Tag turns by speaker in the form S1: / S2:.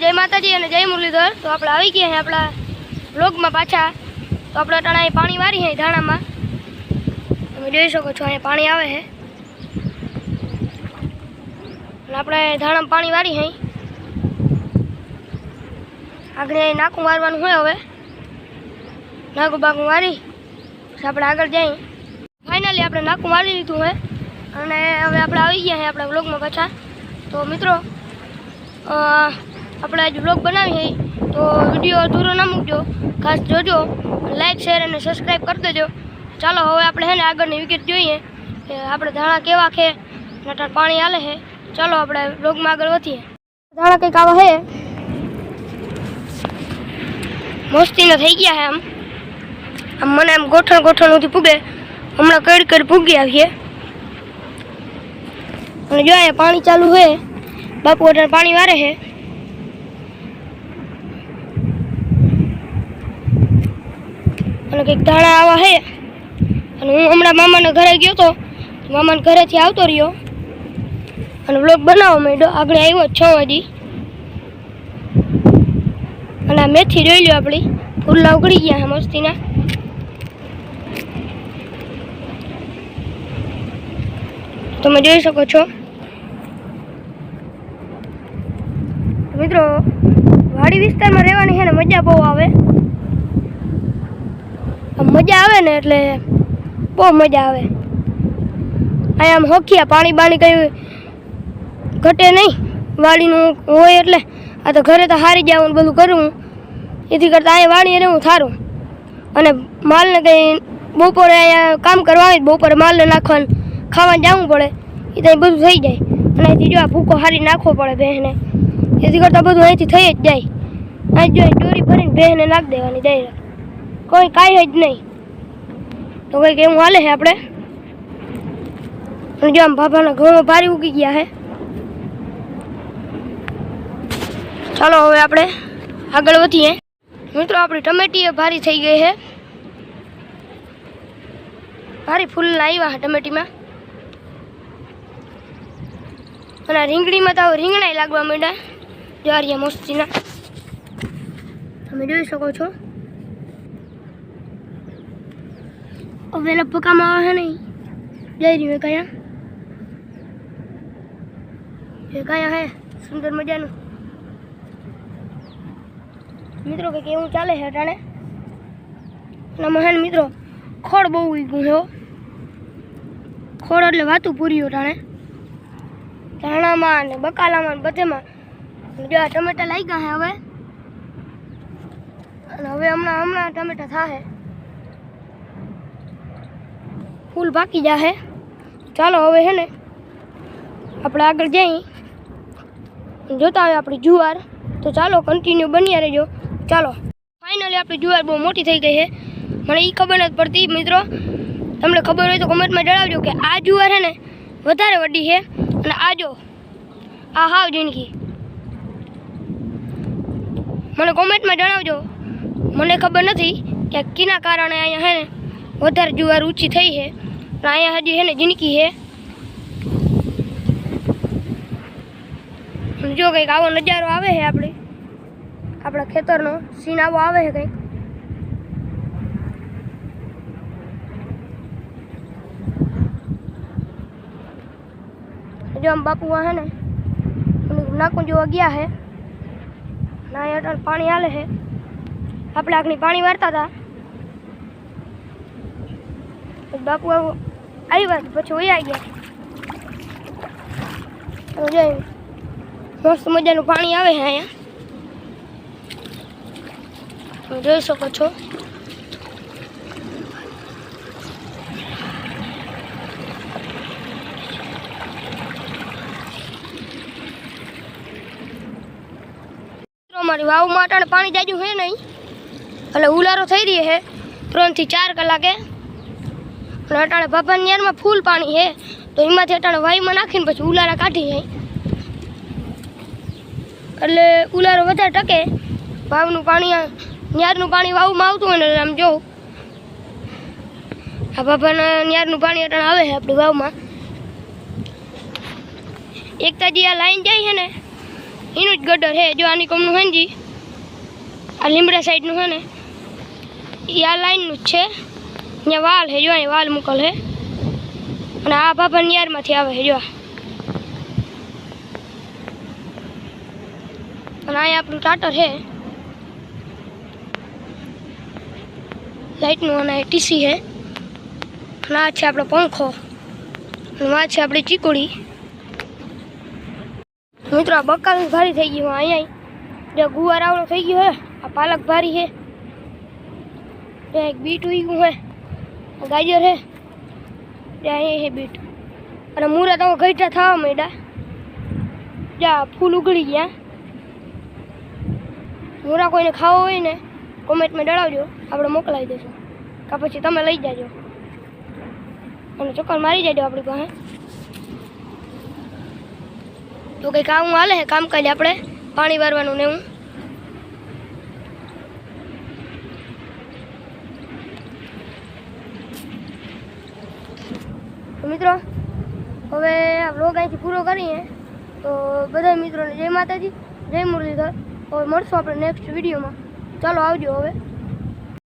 S1: જય માતાજી અને જય મુરલીધર તો આપણે આવી ગયા છે આપણા બ્લોગમાં પાછા તો આપણે અટાણા અહીં પાણી વારી છે ધાણામાં તમે જોઈ શકો છો અહીંયા પાણી આવે છે અને આપણે ધાણામાં પાણી વારી છે આગળ અહીં નાકું વારવાનું હોય હવે નાકું બાકું વારી પછી આપણે આગળ જઈએ ફાઇનલી આપણે નાકું વારી લીધું હોય અને હવે આપણે આવી ગયા છે આપણા બ્લોગમાં પાછા તો મિત્રો અ, આપણે આજ બ્લોગ બનાવી છે તો વિડીયો અધૂરો ના મૂકજો ખાસ જોજો લાઈક શેર અને સબસ્ક્રાઈબ કરી દેજો ચાલો હવે આપણે છે ને આગળની વિકેટ જોઈએ કે આપણે ધાણા કેવા છે નટર પાણી હાલે છે ચાલો આપણે બ્લોગમાં આગળ વધીએ ધાણા કંઈક આવા છે મસ્તીના થઈ ગયા છે આમ આમ મને આમ ગોઠણ ગોઠણ સુધી પૂગે હમણાં કડ કડ પૂગી આવીએ અને જો અહીંયા પાણી ચાલુ છે બાપુ અટાણે પાણી વારે છે અને કંઈક ધાણા આવા હે. અને હું હમણાં મામાના ઘરે ગયો તો મામાના ઘરેથી આવતો રહ્યો. અને બ્લોગ બનાવવા માંડ્યો. આગળ આવ્યો છ વાગી. અને આ મેથી જોઈ લ્યો આપણી. ફૂલા ઉગડી ગયા મસ્તીના. તમે જોઈ શકો છો. મિત્રો, વાડી વિસ્તારમાં રહેવાની છે ને મજા બહુ આવે. મજા આવે ને એટલે બહુ મજા આવે. અહીંયા આમ હોખિયા પાણી બાણી કઈ ઘટે નહીં. વાડીનું હોય એટલે આ તો ઘરે તો હારી જવું બધું કરવું એથી કરતાં અહીંયા વાડીએ રહેવું સારું અને માલને કંઈ બપોરે અહીંયા કામ કરવા આવે બપોરે માલને નાખવાનું, ખાવાનું જવું પડે. એ ત્યાં બધું થઈ જાય. અને અહીંથી જો આ ભૂકો હારી નાખવો પડે બહેને. એથી કરતાં બધું અહીંથી થઈ જ જાય. અહીં જો દોરી ભરીને બહેને નાખી દેવાની જાય કોઈ કાંઈ જ નહીં. તો કંઈક એવું હાલે છે આપણે? અને જો આમ બાબાના ઘઉં ભારી ઉગી ગયા છે. ચાલો હવે આપણે આગળ વધીએ. મિત્રો, આપણી ટમેટી ભારી થઈ ગઈ છે. ભારી ફૂલ આવ્યા છે ટમેટીમાં. અને રીંગણીમાં તો રીંગણા લાગવા માંડ્યા. જ્વારિયા મસ્તીના. તમે જોઈ શકો છો. હવે લગભગ આમાં આવે નહીં જઈ રહ્યું કયા એ કયા હે સુંદર મજાનું મિત્રો કંઈક એવું ચાલે છે અટાણે અને મહાન મિત્રો ખોળ બહુ ઉગ્યું છે હો. ખોળ એટલે વાતું પૂરી અટાણે ધાણામાં ને બકાલામાં ને બધેમાં અને જો આ ટમેટા લાગ્યા છે હવે અને હવે હમણાં હમણાં ટમેટા થાશે ફૂલ પાકી જાહે. ચાલો હવે હે ને, આપણે આગળ જઈ. જોતા હોય આપણી જુવાર. તો ચાલો કન્ટિન્યુ બન્યા રહેજો. ચાલો ફાઇનલી આપણી જુવાર બહુ મોટી થઈ ગઈ છે મને એ ખબર નથી પડતી, મિત્રો. તમને ખબર હોય તો કોમેન્ટમાં જણાવજો કે આ જુવાર છે ને વધારે વડી છે અને આ જો, આ હાવ જિંદગી. મને કોમેન્ટમાં જણાવજો. મને ખબર નથી કે કીના કારણે અહીંયા હે ને વધારે જુવાર ઊંચી થઈ છે પણ અહીંયા હજી હે ને જિંદગી છે અને જો કંઈક આવો નજારો આવે છે આપણે આપણા ખેતરનો સીન આવો આવે છે કંઈક જો આમ બાપુ આ હે ને એનું નાકું જોવા ગયા છે ના અહીંયા અટાણે પાણી હાલે છે આપણે આગળ પાણી વારતા હતા પછી બાપુ આવું આવ્યા પછી વયા ગયા તો જઈ મસ્ત મજાનું પાણી આવે છે અહીંયા તમે જોઈ શકો છો અમારી વાવમાં અટાણે પાણી જાજુ છે નહીં એટલે ઉલારો થઈ રહી છે ત્રણથી ચાર કલાકે અને અટાણે ભાભાની યારમાં ફૂલ પાણી છે તો એમાંથી અટાણે વાયુમાં નાખીને પછી ઉલારા કાઢી જાય. એટલે ઉલારો વધારે ટકે. વાવનું પાણી ન્યારનું પાણી વાવમાં આવતું હોય ને આમ જોઉં આ બાબાના ન્યારનું પાણી અટાણે આવે છે આપણી વાવમાં. એકતાજી આ લાઈન જાય છે ને, એનું જ ગટર છે. જો આની કોમનું છે જી, આ લીમડા સાઈડનું છે ને, એ આ લાઈનનું જ છે. અહીંયા વાલ હે, જો વાલ મૂકલ હે. અને આ બાબા નિયારમાંથી આવે હે, જો અને અહીંયા આપણું ટાટર છે લાઇટનું અને ટીસી હે. અને આ છે આપણો પંખો. અને આ છે આપણી ચીકુડી. મિત્રો, આ બકાલ ભારી થઈ ગયું અહીંયા. જે ગુવાર આવડો થઈ ગયો હે. આ પાલક ભારી હે. એક બીટ ઉઈ ગયું હે. ગાજર હે. ત્યાં છે બીટ. અને મૂરા તો ગઈઠા થવા માંડ્યા. જા, ફૂલ ઉગળી ગયા. મૂરા કોઈને ખાવો હોય ને, કોમેન્ટમાં ડળાવજો આપણે મોકલાવી દઈશું. કાં પછી તમે લઈ જાજો. અને ચક્કર મારી જાજો આપણી પાસે. તો કંઈ કામ હાલે કામ કામકાજ આપણે? પાણી વારવાનું ને એવું? તો મિત્રો, હવે આ વ્લોગ અહીંથી પૂરો કરીએ. તો બધા મિત્રોને જય માતાજી, જય મુરલીધર. હવે મળશું આપણે નેક્સ્ટ વિડીયોમાં ચાલો આવજો હવે.